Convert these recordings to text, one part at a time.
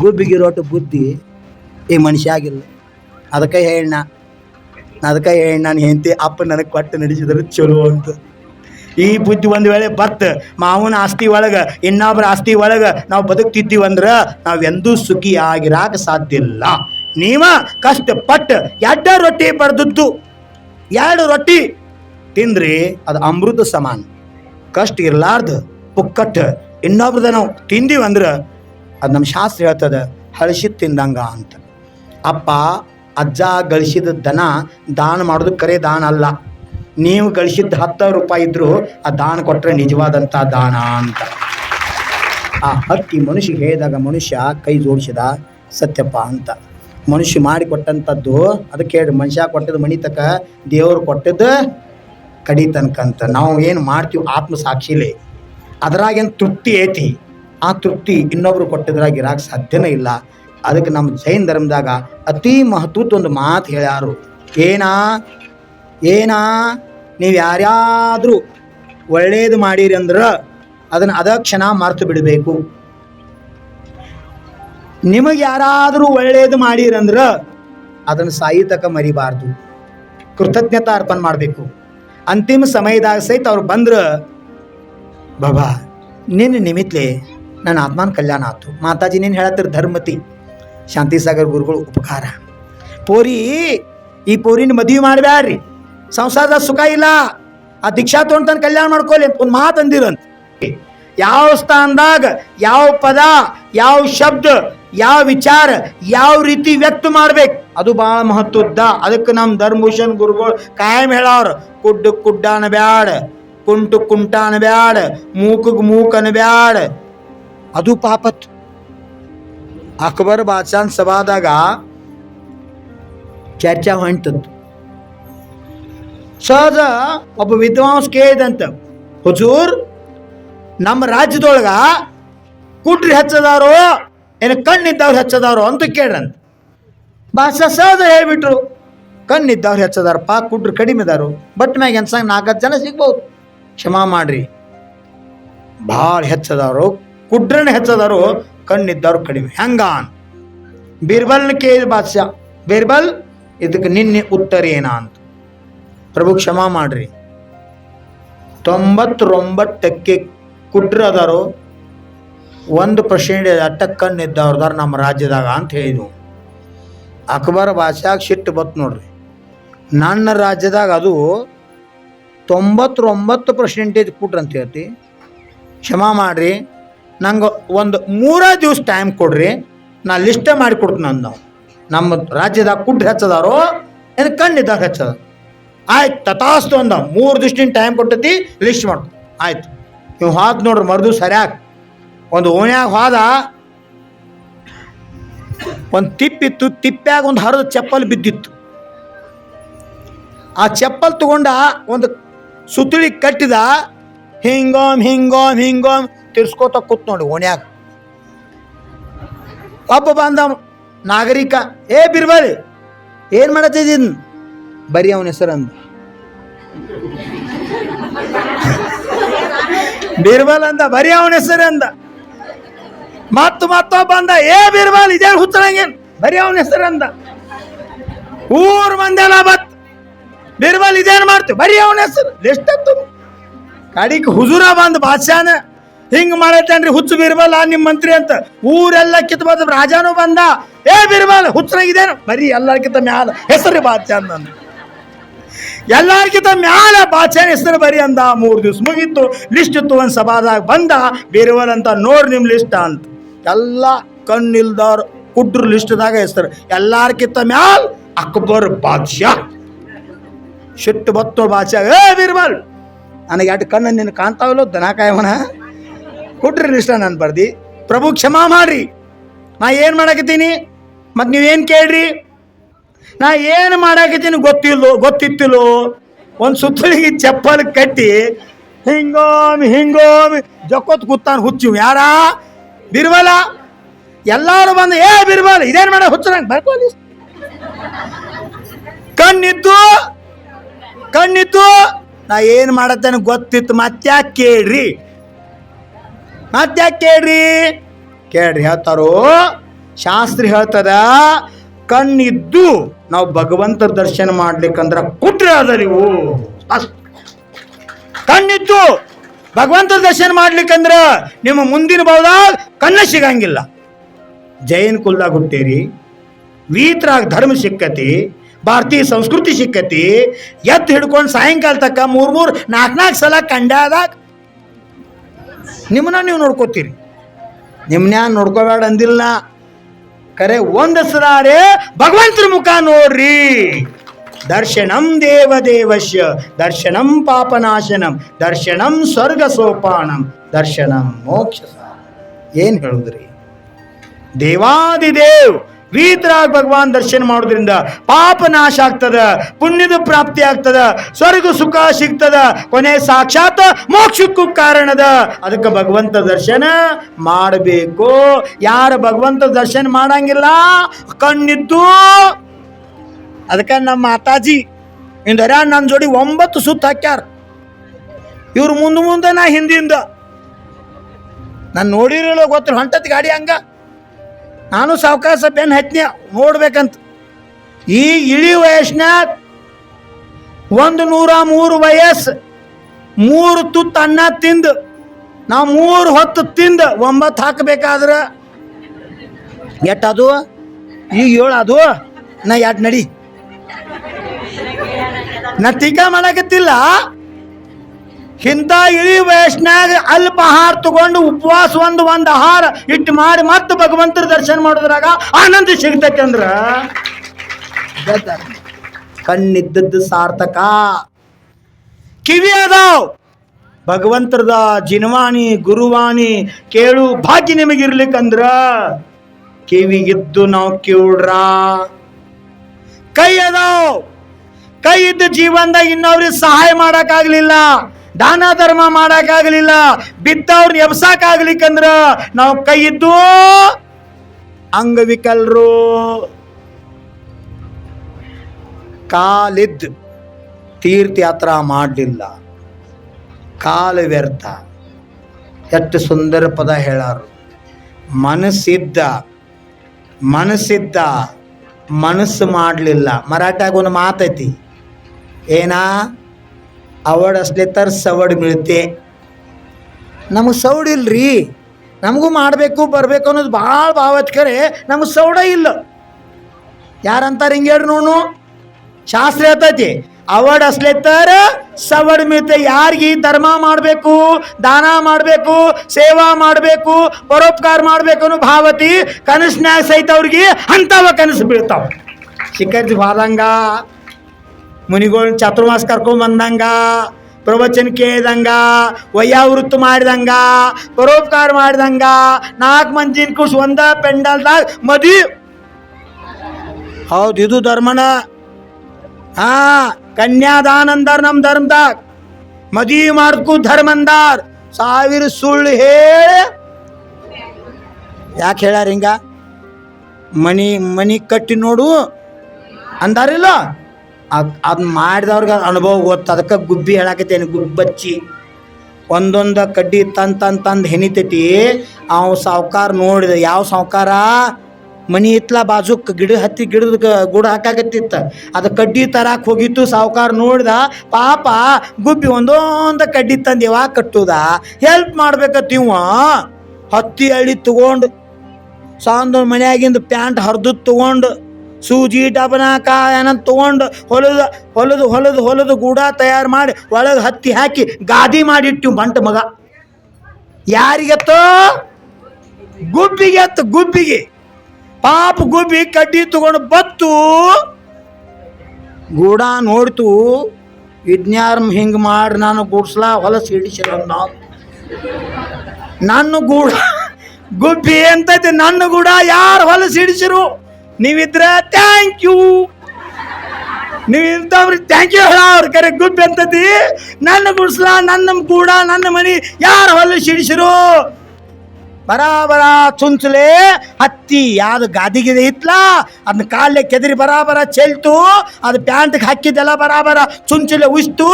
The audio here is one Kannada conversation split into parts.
ಗುಬ್ಬಿಗಿರೋಟು ಬುದ್ಧಿ. ಈ ಮನುಷ್ಯ ಆಗಿಲ್ಲ. ಅದಕ್ಕೆ ಹೇಳಣ್ಣ. ಅದಕ್ಕೆ ಹೇಳಿ ನಾನು ಹೆಂಡತಿ ಅಪ್ಪ ನನಗೆ ಕೊಟ್ಟು ನಡೆಸಿದ್ರೆ ಚಲೋ ಅಂತ. ಈ ಬುದ್ಧಿ ಒಂದು ವೇಳೆ ಬತ್ ಮಾವನ ಆಸ್ತಿ ಒಳಗೆ ಇನ್ನೊಬ್ಬರ ಆಸ್ತಿ ಒಳಗೆ ನಾವು ಬದುಕ್ತಿದ್ದೀವಂದ್ರೆ ನಾವೆಂದೂ ಸುಖಿ ಆಗಿರಾಕ ಸಾಧ್ಯ ಇಲ್ಲ. ನೀವ ಕಷ್ಟಪಟ್ಟು ಎಡ್ಡ ರೊಟ್ಟಿ ಬಡ್ದದ್ದು, ಎರಡು ರೊಟ್ಟಿ ತಿಂದ್ರಿ, ಅದು ಅಮೃತ ಸಮಾನ. ಕಷ್ಟ ಇರಲಾರ್ದು, ಪುಕ್ಕಟ್ಟು ಇನ್ನೊಬ್ರದ ನಾವು ತಿಂದೀವಂದ್ರೆ ಅದು ನಮ್ಮ ಶಾಸ್ತ್ರ ಹೇಳ್ತದ, ಹಳಸಿದ್ ತಿಂದಂಗ ಅಂತ. ಅಪ್ಪ, ಅಜ್ಜ ಗಳಿಸಿದ ದನ ದಾನ ಮಾಡೋದು ಕರೆ ದಾನ ಅಲ್ಲ. ನೀವು ಗಳಿಸಿದ್ದ ಹತ್ತು ರೂಪಾಯಿ ಇದ್ದರೂ ಆ ದಾನ ಕೊಟ್ಟರೆ ನಿಜವಾದಂಥ ದಾನ ಅಂತ. ಆ ಹಕ್ಕಿ ಮನುಷ್ಯ ಹೇಳಿದಾಗ ಮನುಷ್ಯ ಕೈ ಜೋಡಿಸಿದ ಸತ್ಯಪ್ಪ ಅಂತ. ಮನುಷ್ಯ ಮಾಡಿಕೊಟ್ಟಂಥದ್ದು ಅದಕ್ಕೆ ಹೇಳಿ ಮನುಷ್ಯ ಕೊಟ್ಟದ್ದು ಮಣಿ ತಕ ದೇವರು ಕೊಟ್ಟದ್ದು ಕಡಿ ಅಂತ. ನಾವು ಏನು ಮಾಡ್ತೀವಿ ಆತ್ಮ ಸಾಕ್ಷಿಲೇ ಅದ್ರಾಗೇನು ತೃಪ್ತಿ ಐತಿ? ಆ ತೃಪ್ತಿ ಇನ್ನೊಬ್ರು ಕೊಟ್ಟಿದ್ರಾಗ ಇರಾಕ ಸಾಧ್ಯನೇ ಇಲ್ಲ. ಅದಕ್ಕೆ ನಮ್ಮ ಜೈನ್ ಧರ್ಮದಾಗ ಅತಿ ಮಹತ್ವದ ಒಂದು ಮಾತು ಹೇಳ್ಯಾರು. ಏನಾ? ಏನಾ? ನೀವು ಯಾರ್ಯಾದರೂ ಒಳ್ಳೇದು ಮಾಡಿರಿ ಅಂದ್ರೆ ಅದನ್ನು ಅದ ಕ್ಷಣ ಮರ್ತು ಬಿಡಬೇಕು. ನಿಮಗೆ ಯಾರಾದರೂ ಒಳ್ಳೇದು ಮಾಡಿರಂದ್ರೆ ಅದನ್ನು ಸಾಯಿತಕ ಮರಿಬಾರ್ದು. ಕೃತಜ್ಞತಾ ಅರ್ಪಣೆ ಮಾಡಬೇಕು. ಅಂತಿಮ ಸಮಯದಾಗ ಸಹಿತ ಅವ್ರು ಬಂದ್ರ, ಬಾಬಾ, ನಿನ್ನ ನಿಮಿತ್ಲೆ ನನ್ನ ಆತ್ಮನ ಕಲ್ಯಾಣ ಆಯ್ತು ಮಾತಾಜಿ, ನೀನು ಹೇಳತ್ತಿರ ಧರ್ಮತಿ, ಶಾಂತಿಸಾಗರ್ ಗುರುಗಳು ಉಪಕಾರ. ಪೋರಿ, ಈ ಪೋರಿನ ಮದುವೆ ಮಾಡಬ್ಯಾಡ್ರಿ. ಸಂಸಾರದ ಸುಖ ಇಲ್ಲ. ಆ ದೀಕ್ಷಾ ತೊಗೊಂಡು ಕಲ್ಯಾಣ ಮಾಡ್ಕೊಳ್ಳಿ ಅಂತ ಒಂದು ಮಾತು ಅಂದಿರಂತ. ಯಾವ ಸ್ಥಾನದಾಗ, ಯಾವ ಪದ, ಯಾವ ಶಬ್ದ, ಯಾವ ವಿಚಾರ, ಯಾವ ರೀತಿ ವ್ಯಕ್ತ ಮಾಡ್ಬೇಕು? ಅದು ಭಾಳ ಮಹತ್ವದ್ದ. ಅದಕ್ಕೆ ನಮ್ಮ ಧರ್ಮಭೂಷಣ್ ಗುರುಗಳು ಕಾಯಂ ಹೇಳವ್ರ ಕುಡ್ಡ ಕುಡ್ಡ ಅನ್ಬ್ಯಾಡ ಕುಂಟು ಕುಂಟ ಅನ್ಬ್ಯಾಡ ಮೂಕಗ್ ಮೂಕ್ ಅನ್ಬ್ಯಾಡ ಅದು ಪಾಪತ್. ಅಕ್ಬರ್ ಬಾದ್ಶಾನ್ ಸಭಾದಾಗ ಚರ್ಚಾ ಹೊಂಟದ್ದು ಸಹಜ ಒಬ್ಬ ವಿದ್ವಾಂಸ ಕೇಳಿದಂತ, ಹುಜೂರ್, ನಮ್ಮ ರಾಜ್ಯದೊಳಗ ಕುಟ್ರಿ ಹಚ್ಚದಾರೋ, ಏನು ಕಣ್ಣಿದ್ದವ್ರು ಹಚ್ಚದಾರೋ ಅಂತ ಕೇಳ್ರಂತ. ಭಾಷಾ ಸಹಜ ಹೇಳ್ಬಿಟ್ರು, ಕಣ್ಣಿದ್ದವ್ರು ಹೆಚ್ಚದಾರಪ್ಪ ಕುಟ್ರು ಕಡಿಮೆ ಇದಾರು ಬಟ್ ಮ್ಯಾಗ ಎನ್ಸಂಗ್ ನಾಲ್ಕತ್ತು ಜನ ಸಿಗ್ಬೋದು, ಕ್ಷಮಾ ಮಾಡ್ರಿ. ಭಾಳ ಹೆಚ್ಚದವರು ಕುಡ್ರನ್ನ ಹೆಚ್ಚದರು ಕಣ್ಣಿದ್ದವ್ರು ಕಡಿಮೆ. ಹೆಂಗಾನ್. ಬೀರ್ಬಲ್ನ ಕೇಳಿ ಬಾದ್ಶಾ ಬೀರ್ಬಲ್, ಇದಕ್ಕೆ ನಿನ್ನೆ ಉತ್ತರ ಏನ ಅಂತ ಪ್ರಭು ಕ್ಷಮಾ ಮಾಡ್ರಿ. ತೊಂಬತ್ತೊಂಬತ್ತಕ್ಕೆ ಕುಡ್ರ ಅದಾರು ಒಂದು ಪರ್ಸೆಂಟ್ ಅಟ್ಟ ನಮ್ಮ ರಾಜ್ಯದಾಗ ಅಂತ ಹೇಳಿದ್ವು. ಅಕ್ಬರ್ ಬಾದ್ಶಾಗ ಸಿಟ್ಟು ಬತ್ ನೋಡ್ರಿ. ನನ್ನ ರಾಜ್ಯದಾಗ ಅದು ತೊಂಬತ್ತೊಂಬತ್ತು ಪರ್ಸೆಂಟೇಜ್ ಕುಟ್ರಂತ ಹೇಳ್ತಿ. ಕ್ಷಮಾ ಮಾಡ್ರಿ. ನಂಗೆ ಒಂದು ಮೂರ ದಿವ್ಸ ಟೈಮ್ ಕೊಡ್ರಿ, ನಾ ಲಿಸ್ಟೇ ಮಾಡಿ ಕೊಡ್ತೀನಿ ಅಂದ್ ನಾವು. ನಮ್ಮ ರಾಜ್ಯದಾಗ ಕುಡ್ರಿ ಹಚ್ಚದಾರೋ, ಏನು ಕಣ್ಣಿದ್ದಾಗ ಹಚ್ಚದ? ಆಯ್ತು, ತಥಾಸ್ತು ಅಂದ ಮೂರು ದಿವ್ಸ ಟೈಮ್ ಕೊಟ್ಟತಿ ಲಿಸ್ಟ್ ಮಾಡ್ಕೊ. ಆಯ್ತು. ನೀವು ಹಾದ್ ನೋಡ್ರಿ, ಮರ್ದು ಸರಿಯಾಗಿ. ಒಂದು ಓಣ್ಯಾಗ ಹೋದ, ಒಂದು ತಿಪ್ಪಿತ್ತು ತಿಪ್ಪ್ಯಾಗ ಒಂದು ಹರಿದ ಚಪ್ಪಲ್ ಬಿದ್ದಿತ್ತು. ಆ ಚಪ್ಪಲ್ ತಗೊಂಡ ಒಂದು ಸುತ್ತಳಿ ಕಟ್ಟಿದ, ಹಿಂಗೋಮ್ ಹಿಂಗೋಮ್ ಹಿಂಗೋಮ್ ತಿರ್ಸ್ಕೋತ ಕೂತ್ ನೋಡಿ ಓಣ್ಯಾಗ. ಒಬ್ಬ ಬಂದ ನಾಗರಿಕ, ಏ ಬಿರ್ಬಾರಿ ಏನು ಮಾಡತ್ತಿದ್ದೀನ್ ಬರೀ ಅವನ ಹೆಸರು ಅಂದ ಬಿರ್ಬಲ್ ಅಂದ, ಬರೀ ಅವನ ಹೆಸರು ಅಂದ ಮತ್ತ ಮತ್ತೊಬ್ಬ ಬಂದ, ಏ ಬಿರ್ಬಲ್, ಇದೇ ಹುಚ್ಚಳಂಗೇನ್ ಬರೀ ಅವನ ಹೆಸರು ಅಂದ ಊರ್ ಮಂದೆಲ್ಲ ಬತ್, ಬಿರ್ಬಲ್, ಇದೇನ್ ಮಾಡ್ತೀವಿ ಬರೀ ಅವನ ಹೆಸರು ಎಷ್ಟತ್ತು ಕಡಿಕ್ ಹುಜುರ ಬಂದ್ ಬಾದ್ಶಾನ. ಹಿಂಗ್ ಮಾಡತ್ತೇನ್ರಿ? ಹುಚ್ಚು ಬಿರ್ಬಲ್, ಆ ನಿಮ್ ಮಂತ್ರಿ ಅಂತ. ಊರೆಲ್ಲ ಕಿತ್ ಬಂದ ರಾಜಾನು ಬಂದ. ಏ, ಬಿರ್ಬಲ್ ಹುಚ್ಚನಾಗಿದೇನು ಬರೀ ಎಲ್ಲರ್ಕಿಂತ ಮ್ಯಾಲ ಹೆಸರು ಬಾಚ ಅಂದ ಎಲ್ಲಾರ್ಕಿಂತ ಮ್ಯಾಲ ಬಾದ್ಶಾನ ಹೆಸರು ಬರಿ ಅಂದ. ಮೂರು ದಿವ್ಸ ಮುಗೀತು ಲಿಸ್ಟ್ ಇತ್ತು, ಒಂದು ಸಭಾದಾಗ ಬಂದ. ಬೀರ್ಬಲ್ ಅಂತ ನೋಡ್ ನಿಮ್ ಲಿಸ್ಟ್ ಅಂತ. ಎಲ್ಲ ಕಣ್ಣಿಲ್ದವ್ರು ಲಿಸ್ಟ್ ಲಿಸ್ಟ್ದಾಗ ಹೆಸರು. ಎಲ್ಲಾರ್ಕಿಂತ ಮ್ಯಾಲ ಅಕ್ಬರ್ ಬಾದ್ಶಾ. ಶೆಟ್ಟು ಬತ್ತೋ ಬಾಚಾ ಏ, ಬೀರ್ಬಲ್, ನನಗೆ ಎರಡು ಕಣ್ಣು ನಿನ್ನ ಕಾಣ್ತಾವಲ್ಲೋ ದನ ಕಾಯವಣ ಕೊಟ್ರಿ ಇಷ್ಟ ನಾನು ಬರ್ದಿ. ಪ್ರಭು ಕ್ಷಮಾ ಮಾಡ್ರಿ. ನಾ ಏನು ಮಾಡಕತ್ತೀನಿ? ಮತ್ತು ನೀವೇನು ಕೇಳ್ರಿ? ನಾ ಏನು ಮಾಡಾಕತ್ತೀನಿ ಗೊತ್ತಿಲ್ಲೋ ಗೊತ್ತಿತ್ತಿಲ್ಲೋ? ಒಂದು ಸುತ್ತಲಿಗೆ ಚಪ್ಪಲ್ ಕಟ್ಟಿ ಹಿಂಗೋಮಿ ಹಿಂಗೋಮಿ, ಜಕ್ಕೊತ್ ಕೂತಾನ ಹುಚ್ಚು ಯಾರ? ಬಿರ್ವಲ? ಎಲ್ಲರೂ ಬಂದು, ಏ ಬಿರ್ಬಲ್ ಇದೇನು ಮಾಡ, ಹುಚ್ಚು ನಂಗೆ ಬರ್ಕೋಲಿ ಕಣ್ಣಿದ್ದು ಕಣ್ಣಿತ್ತು? ನಾ ಏನು ಮಾಡತ್ತೇನೆ ಗೊತ್ತಿತ್ತು, ಮತ್ತ್ಯಾಕೆ ಕೇಳ್ರಿ. ಮತ್ತ್ಯಾಕೆ ಕೇಳ್ರಿ? ಕೇಳ್ರಿ, ಹೇಳ್ತಾರೋ? ಶಾಸ್ತ್ರಿ ಹೇಳ್ತದ, ಕಣ್ಣಿದ್ದು ನಾವು ಭಗವಂತ ದರ್ಶನ ಮಾಡ್ಲಿಕ್ಕಂದ್ರ ಕುಟ್ರೆ ಅದ ನೀವು. ಕಣ್ಣಿದ್ದು ಭಗವಂತ ದರ್ಶನ ಮಾಡ್ಲಿಕ್ಕಂದ್ರ ನಿಮ್ಮ ಮುಂದಿನ ಭಾವದಾಗ ಕಣ್ಣ ಸಿಗಂಗಿಲ್ಲ. ಜೈನ್ ಕುಲ್ದಾಗ ಹುಟ್ಟೇರಿ, ವೀತ್ರಾಗ ಧರ್ಮ ಸಿಕ್ಕತಿ, ಭಾರತೀಯ ಸಂಸ್ಕೃತಿ ಸಿಕ್ಕತಿ, ಎತ್ತು ಹಿಡ್ಕೊಂಡು ಸಾಯಂಕಾಲ ತಕ್ಕ ಮೂರು ಮೂರು ನಾಲ್ಕು ನಾಲ್ಕು ಸಲ ಕಂಡಾದಾಗ ನಿಮ್ಮನ್ನ ನೀವು ನೋಡ್ಕೋತೀರಿ. ನಿಮ್ಮನ್ನ ನೋಡ್ಕೋಬೇಡ ಅಂದಿಲ್ಲ. ಕರೆ ಒಂದು ಸರಾರೆ ಭಗವಂತನ ಮುಖ ನೋಡ್ರಿ. ದರ್ಶನಂ ದೇವದೇವಶ್ಯ, ದರ್ಶನಂ ಪಾಪನಾಶನಂ, ದರ್ಶನಂ ಸ್ವರ್ಗ ಸೋಪಾನಂ ದರ್ಶನಂ ಮೋಕ್ಷ ಏನು ಹೇಳುದ್ರಿ? ದೇವಾದಿದೇವ್ ವೀತರಾಗ್ ಭಗವಾನ್ ದರ್ಶನ ಮಾಡೋದ್ರಿಂದ ಪಾಪ ನಾಶ ಆಗ್ತದ, ಪುಣ್ಯದ ಪ್ರಾಪ್ತಿ ಆಗ್ತದ, ಸ್ವರ್ಗ ಸುಖ ಸಿಗ್ತದ. ಕೊನೆ ಸಾಕ್ಷಾತ್ ಮೋಕ್ಷಕ್ಕೂ ಕಾರಣದ. ಅದಕ್ಕೆ ಭಗವಂತ ದರ್ಶನ ಮಾಡಬೇಕು. ಯಾರು ಭಗವಂತ ದರ್ಶನ ಮಾಡಂಗಿಲ್ಲ? ಕಣ್ಣಿದ್ದು. ಅದಕ್ಕೆ ನಮ್ಮ ಮಾತಾಜಿ ಇಂದರ ನನ್ನ ಜೋಡಿ ಒಂಬತ್ತು ಸುತ್ತ ಹಾಕ್ಯಾರ. ಇವ್ರು ಮುಂದೆ ಮುಂದೆ ನಾ ಹಿಂದಿಂದ. ನಾನು ನೋಡಿರಲ್ಲ ಗೊತ್ತಿಲ್ಲ ಹೊಂಟತ್ ಗಾಡಿ ಹಂಗ. ನಾನು ಸಾವಕಾಶ ಬೆನ್ನು ಹತ್ನಿ ನೋಡ್ಬೇಕಂತ. ಈ ಇಳಿ ವಯಸ್ಸಿನಾಗ ಒಂದು ನೂರ ಮೂರು ವಯಸ್ಸು, ಮೂರು ತುತ್ತು ಅನ್ನ ತಿಂದು ನಾವು ಮೂರು ಹೊತ್ತು ತಿಂದು ಒಂಬತ್ತು ಹಾಕಬೇಕಾದ್ರೆ ಎಟ್ಟದು ಈಗ ಏಳು ಅದು? ನಾ ಎಡ್ ನಡಿ? ನಾ ಟೀಕಾ ಮಾಡಕತ್ತಿಲ್ಲ? ಇಂಥ ಇಳಿ ವಯಸ್ಸಿನಾಗ ಅಲ್ಪ ಆಹಾರ ತಗೊಂಡು ಉಪವಾಸ ಒಂದು ಒಂದು ಆಹಾರ ಇಟ್ಟು ಮಾಡಿ ಮತ್ತೆ ಭಗವಂತರ ದರ್ಶನ ಮಾಡೋದ್ರಾಗ ಆನಂದ ಸಿಗ್ತೈತೆ ಅಂದ್ರ? ಕಣ್ಣಿದ್ದದ್ದು ಸಾರ್ಥಕ. ಕಿವಿ ಅದಾವ್. ಭಗವಂತರದ ಜಿನವಾಣಿ ಗುರುವಾಣಿ ಕೇಳು ಭಾಗ್ಯ ನಿಮಗಿರ್ಲಿಕ್ಕಂದ್ರ? ಇದ್ದು ನಾವು ಕೇಳ್ರ. ಕೈ ಅದಾವ್. ಕೈ ಇದ್ದ ಜೀವನದಾಗ ಇನ್ನೊಬ್ರಿಗೆ ಸಹಾಯ ಮಾಡಕ್ಕಾಗ್ಲಿಲ್ಲ. ದಾನ ಧರ್ಮ ಮಾಡಕ್ಕಾಗಲಿಲ್ಲ ಬಿದ್ದವ್ರನ್ನ ಎಬ್ಸಾಕಾಗ್ಲಿಕ್ಕಂದ್ರ ನಾವು ಕೈ ಇದ್ದು ಅಂಗವಿಕಲರು. ಕಾಲಿದ್ ತೀರ್ಥಯಾತ್ರ ಮಾಡಲಿಲ್ಲ. ಕಾಲ ವ್ಯರ್ಥ. ಎಷ್ಟು ಸುಂದರ ಪದ ಹೇಳಾರು. ಮನಸ್ಸಿದ್ದ ಮನಸ್ಸಿದ್ದ, ಮನಸ್ಸು ಮಾಡಲಿಲ್ಲ. ಮರಾಠಾಗ ಒಂದು ಮಾತೈತಿ. ಏನಾ? ಅವಡ್ ತರ್ ಸವಡ್ ಮಿಳ್ತೆ. ನಮಗೆ ಸೌಡ್ ಇಲ್ರಿ. ನಮಗೂ ಮಾಡಬೇಕು, ಬರಬೇಕು ಅನ್ನೋದು ಭಾಳ ಭಾವತ್ಕರೆ ನಮಗೆ ಸೌಡ ಇಲ್ಲ. ಯಾರಂತಾರೆ ಹಿಂಗೆ ಹೇಳ್ರಿ ನೋಡು ಶಾಸ್ತ್ರ ಹೇಳ್ತೈತಿ, ಅವಡ್ ತರ ಸವಡ್ ಮಿಳ್ತೆ. ಯಾರಿಗೆ ಧರ್ಮ ಮಾಡಬೇಕು, ದಾನ ಮಾಡಬೇಕು, ಸೇವಾ ಮಾಡಬೇಕು, ಪರೋಪಕಾರ ಮಾಡಬೇಕು ಅನ್ನೋ ಭಾವತಿ ಕನಸಿನ ಸಹಿತ ಅವ್ರಿಗೆ ಅಂಥವ ಕನಸು ಬೀಳ್ತಾವ. ಶಿಖರ್ಜಿ ಹೋದಂಗ ಮುನಿಗಳು ಚಾತುರ್ಮಾಸ ಕರ್ಕೊಂಡ್ ಬಂದಂಗ, ಪ್ರವಚನ ಕೇಳಿದಂಗ, ವಯ್ಯಾವೃತ್ತ ಮಾಡಿದಂಗ, ಪರೋಪಕಾರ ಮಾಡಿದಂಗ, ನಾಲ್ಕು ಮಂದಿನ ಕುಸ್ ಒಂದ ಪೆಂಡಲ್ದಾಗ ಮದಿ. ಹೌದು, ಇದು ಧರ್ಮನ. ಹಾ ಕನ್ಯಾದಾನ ಅಂದಾರ ನಮ್ಮ ಧರ್ಮದಾಗ. ಮದಿ ಮಾರ್ಕು ಧರ್ಮ ಅಂದಾರ ಸಾವಿರ ಸುಳ್ಳು ಹೇಳಿ. ಯಾಕೆ ಹೇಳ್ಯಾರ ಹಿಂಗ? ಮನಿ ಮನಿ ಕಟ್ಟಿ ನೋಡು. ಅಂದಾರಿಲ್ಲ? ಅದನ್ನ ಮಾಡಿದವ್ರಿಗೆ ಅದ್ ಅನುಭವ ಗೊತ್ತು. ಅದಕ್ಕೆ ಗುಬ್ಬಿ ಹೇಳಾಕತ್ತೇನೆ, ಗುಬ್ಬಚ್ಚಿ. ಒಂದೊಂದು ಕಡ್ಡಿ ತಂದು ತಂದು ತಂದು ಹೆಣಿತೈತಿ. ಅವ ಸಾವ್ಕಾರ ನೋಡಿದ, ಯಾವ ಸಾವ್ಕಾರ? ಮನಿ ಇತ್ಲ ಬಾಜುಕ್ ಗಿಡ ಹತ್ತಿ ಗಿಡದ ಗುಡ ಹಾಕಾಕತ್ತಿತ್ತ. ಅದು ಕಡ್ಡಿ ತರಾಕ್ ಹೋಗಿತ್ತು, ಸಾವ್ಕಾರ ನೋಡ್ದ. ಪಾಪ ಗುಬ್ಬಿ ಒಂದೊಂದು ಕಡ್ಡಿ ತಂದು ಯಾವಾಗ ಕಟ್ಟುದ? ಹೆಲ್ಪ್ ಮಾಡ್ಬೇಕತ್ತಿವ ಹತ್ತಿ ಹಳ್ಳಿ ತಗೊಂಡು ಸಾಂದ್ ಮನ್ಯಾಗಿಂದ ಪ್ಯಾಂಟ್ ಹರಿದು ತಗೊಂಡು ಸೂಜಿ ಡಬನಾಕ ಕಾಯನ ತಗೊಂಡು ಹೊಲದ, ಹೊಲದು ಹೊಲದು ಹೊಲದು ಗೂಡ ತಯಾರು ಮಾಡಿ ಒಳಗೆ ಹತ್ತಿ ಹಾಕಿ ಗಾದಿ ಮಾಡಿಟ್ಟು ಬಂಟ ಮಗ. ಯಾರಿಗೆತ್ತೋ? ಗುಬ್ಬಿಗೆ ಎತ್ತು ಗುಬ್ಬಿಗೆ. ಪಾಪ ಗುಬ್ಬಿ ಕಡ್ಡಿ ತಗೊಂಡು ಬತ್ತು. ಗೂಡ ನೋಡ್ತು, ಇದ್ನ್ಯಾರ ಹಿಂಗೆ ಮಾಡಿ ನಾನು ಗುಡ್ಸ್ಲ, ಹೊಲಸು ಹಿಡಿಸಿರ ನಾವು ನನ್ನ ಗೂಡ, ಗುಬ್ಬಿ ಅಂತೈತಿ ನನ್ನ ಗೂಡ ಯಾರು ಹೊಲಸು ಹಿಡಿಸಿರು? ನೀವಿದ್ರ ಥ್ಯಾಂಕ್ ಯು ನೀವು ಇಂಥವ್ರಿಗೆ ಥ್ಯಾಂಕ್ ಯು ಹೇಳ, ಅವ್ರ ಕರೆ ಗುಬ್ಬಿ ಅಂತತಿ. ನನ್ನ ಗುಡ್ಸ್ಲ, ನನ್ನ ಕೂಡ ನನ್ನ ಮನಿ, ಯಾರು ಹೊಲ ಸಿಡಿಸಿರು? ಬರಾಬರ ಚುಂಚಲೆ, ಹತ್ತಿ ಯಾವ್ದು ಗಾದಿಗಿದೆ ಇತ್ಲಾ ಅದನ್ನ ಕಾಲೇ ಕೆದರಿ ಬರಾಬರ ಚೆಲ್ತು, ಅದು ಪ್ಯಾಂಟ್ಗೆ ಹಾಕಿದ್ದೆಲ್ಲ ಬರಾಬರ ಚುಂಚಲೆ ಉಯಿಸ್ತು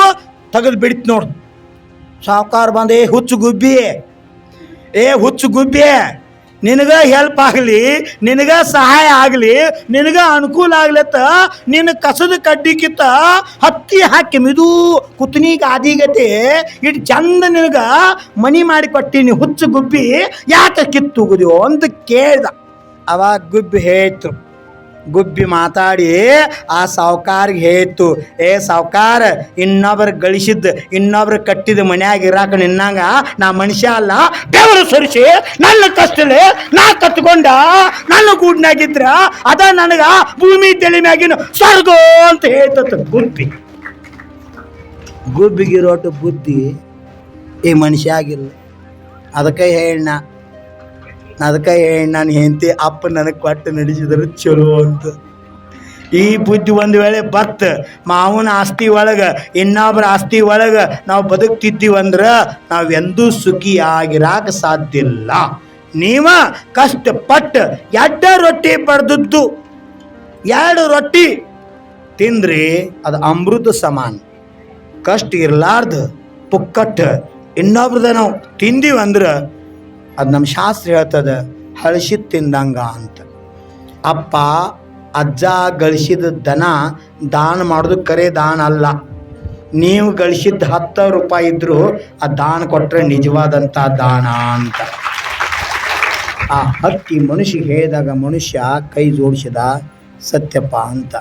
ತೆಗೆದು ಬಿಡ್ತು ನೋಡು. ಸಾವುಕಾರ ಏ ಹುಚ್ಚು ಗುಬ್ಬಿ, ಏ ಹುಚ್ಚು ಗುಬ್ಬಿ ನಿನಗ ಹೆಲ್ಪ್ ಆಗಲಿ, ನಿನಗ ಸಹಾಯ ಆಗಲಿ, ನಿನಗ ಅನುಕೂಲ ಆಗ್ಲತ್ತ ನಿನ್ನ ಕಸದ ಕಡ್ಡಿಕಿತ್ತ ಹತ್ತಿ ಹಾಕಿ ಮಿದು ಕುತ್ನಿ ಗಾದಿಗತೆ ಇಟ್ಟು ಚಂದ ನಿನಗ ಮನಿ ಮಾಡಿ ಕೊಟ್ಟಿನಿ, ಹುಚ್ಚು ಗುಬ್ಬಿ, ಯಾಕೆ ಕಿತ್ತುಗುದ್ಯೋ ಅಂತ ಕೇಳ್ದ. ಅವಾಗ ಗುಬ್ಬಿ ಹೇಳ್ತು ಗುಬ್ಬಿ ಮಾತಾಡಿ, ಆ ಸಾವ್ಕಾರಿಗೆ ಹೇಳ್ತು, ಏ ಸಾವ್ಕಾರ, ಇನ್ನೊಬ್ರು ಗಳಿಸಿದ್ದು ಇನ್ನೊಬ್ರು ಕಟ್ಟಿದ ಮನ್ಯಾಗ ಇರಾಕ ನಿನ್ನಂಗ, ನಾ ಮನುಷ್ಯ ಅಲ್ಲ ಬೆವರು ಸುರಿಸಿ, ನನ್ನ ಕಷ್ಟಲೆ ನಾ ಕತ್ಕೊಂಡ, ನನ್ನ ಗೂಡ್ನಾಗಿದ್ರ ಅದ ನನಗ ಭೂಮಿ ತಲೆ ಮ್ಯಾಗಿನ ಸ್ವರ್ಗ ಅಂತ ಹೇಳ್ತತ್ತು ಗುಬ್ಬಿ. ಗುಬ್ಬಿಗಿರೋಟು ಬುದ್ಧಿ ಈ ಮನುಷ್ಯ ಆಗಿಲ್ಲ. ಅದಕ್ಕೆ ಹೇಳ ಅದಕ್ಕೆ ನಾನು ಹೆಂಡತಿ ಅಪ್ಪ ನನಗೆ ಕೊಟ್ಟು ನಡೆಸಿದ್ರು ಚಲೋ ಅಂತ. ಈ ಬುದ್ಧಿ ಒಂದು ವೇಳೆ ಬತ್ ಮಾವನ ಆಸ್ತಿ ಒಳಗೆ ಇನ್ನೊಬ್ಬರ ಆಸ್ತಿ ಒಳಗೆ ನಾವು ಬದುಕ್ತಿದ್ದೀವಂದ್ರೆ ನಾವೆಂದೂ ಸುಖಿಯಾಗಿರಾಕ ಸಾಧ್ಯ ಇಲ್ಲ. ನೀವ ಕಷ್ಟಪಟ್ಟು ಎಡ್ಡ ರೊಟ್ಟಿ ಬಡ್ದದ್ದು ಎರಡು ರೊಟ್ಟಿ ತಿಂದ್ರಿ, ಅದು ಅಮೃತ ಸಮಾನ. ಕಷ್ಟ ಇರಲಾರ್ದು ಪುಕ್ಕಟ್ಟು ಇನ್ನೊಬ್ರದ ನಾವು ತಿಂದೀವಿ ಅಂದ್ರೆ ಅದು ನಮ್ಮ ಶಾಸ್ತ್ರ ಹೇಳ್ತದ ಹಳಸಿದ್ ತಿಂದಂಗ ಅಂತ. ಅಪ್ಪ, ಅಜ್ಜ ಗಳಿಸಿದ ದನ ದಾನ ಮಾಡೋದು ಕರೆ ದಾನ ಅಲ್ಲ. ನೀವು ಗಳಿಸಿದ ಹತ್ತು ರೂಪಾಯಿ ಇದ್ದರೂ ಆ ದಾನ ಕೊಟ್ಟರೆ ನಿಜವಾದಂಥ ದಾನ ಅಂತ. ಆ ಹಕ್ಕಿ ಮನುಷ್ಯ ಹೇಳಿದಾಗ ಮನುಷ್ಯ ಕೈ ಜೋಡಿಸಿದ ಸತ್ಯಪ್ಪ ಅಂತ.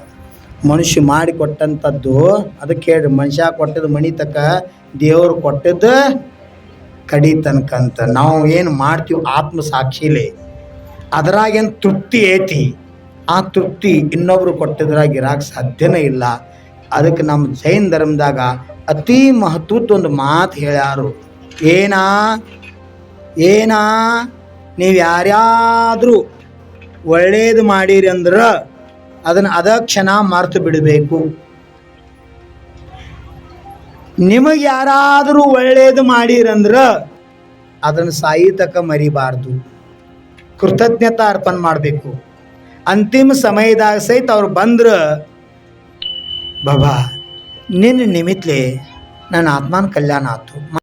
ಮನುಷ್ಯ ಮಾಡಿ ಕೊಟ್ಟಂಥದ್ದು ಅದಕ್ಕೆ ಮನುಷ್ಯ ಕೊಟ್ಟದ್ದು ಮಣಿ ತಕ್ಕ ದೇವರು ಕೊಟ್ಟದ್ದು ಕಡಿ ತನಕ ಅಂತ ನಾವು ಏನು ಮಾಡ್ತೀವಿ ಆತ್ಮ ಸಾಕ್ಷಿಲೇ ಅದ್ರಾಗೇನು ತೃಪ್ತಿ ಐತಿ? ಆ ತೃಪ್ತಿ ಇನ್ನೊಬ್ರು ಕೊಟ್ಟಿದ್ರಾಗ ಇರಾಕ ಸಾಧ್ಯನೇ ಇಲ್ಲ. ಅದಕ್ಕೆ ನಮ್ಮ ಜೈನ ಧರ್ಮದಾಗ ಅತಿ ಮಹತ್ವದ ಒಂದು ಮಾತು ಹೇಳ್ಯಾರು. ಏನಾ? ಏನಾ? ನೀವು ಯಾರ್ಯಾದರೂ ಒಳ್ಳೇದು ಮಾಡಿರಿ ಅಂದ್ರೆ ಅದನ್ನು ಅದ ಕ್ಷಣ ಮರ್ತು ಬಿಡಬೇಕು. ನಿಮಗೆ ಯಾರಾದರೂ ಒಳ್ಳೇದು ಮಾಡಿರಂದ್ರೆ ಅದನ್ನು ಸಾಯಿ ತಕ್ಕ ಮರಿಬಾರ್ದು. ಕೃತಜ್ಞತಾ ಅರ್ಪಣೆ ಮಾಡಬೇಕು. ಅಂತಿಮ ಸಮಯದಾಗ ಸಹಿತ ಅವ್ರು ಬಂದ್ರೆ, ಬಾಬಾ, ನಿನ್ನ ನಿಮಿತ್ಲೆ ನನ್ನ ಆತ್ಮನ ಕಲ್ಯಾಣ ಆಯ್ತು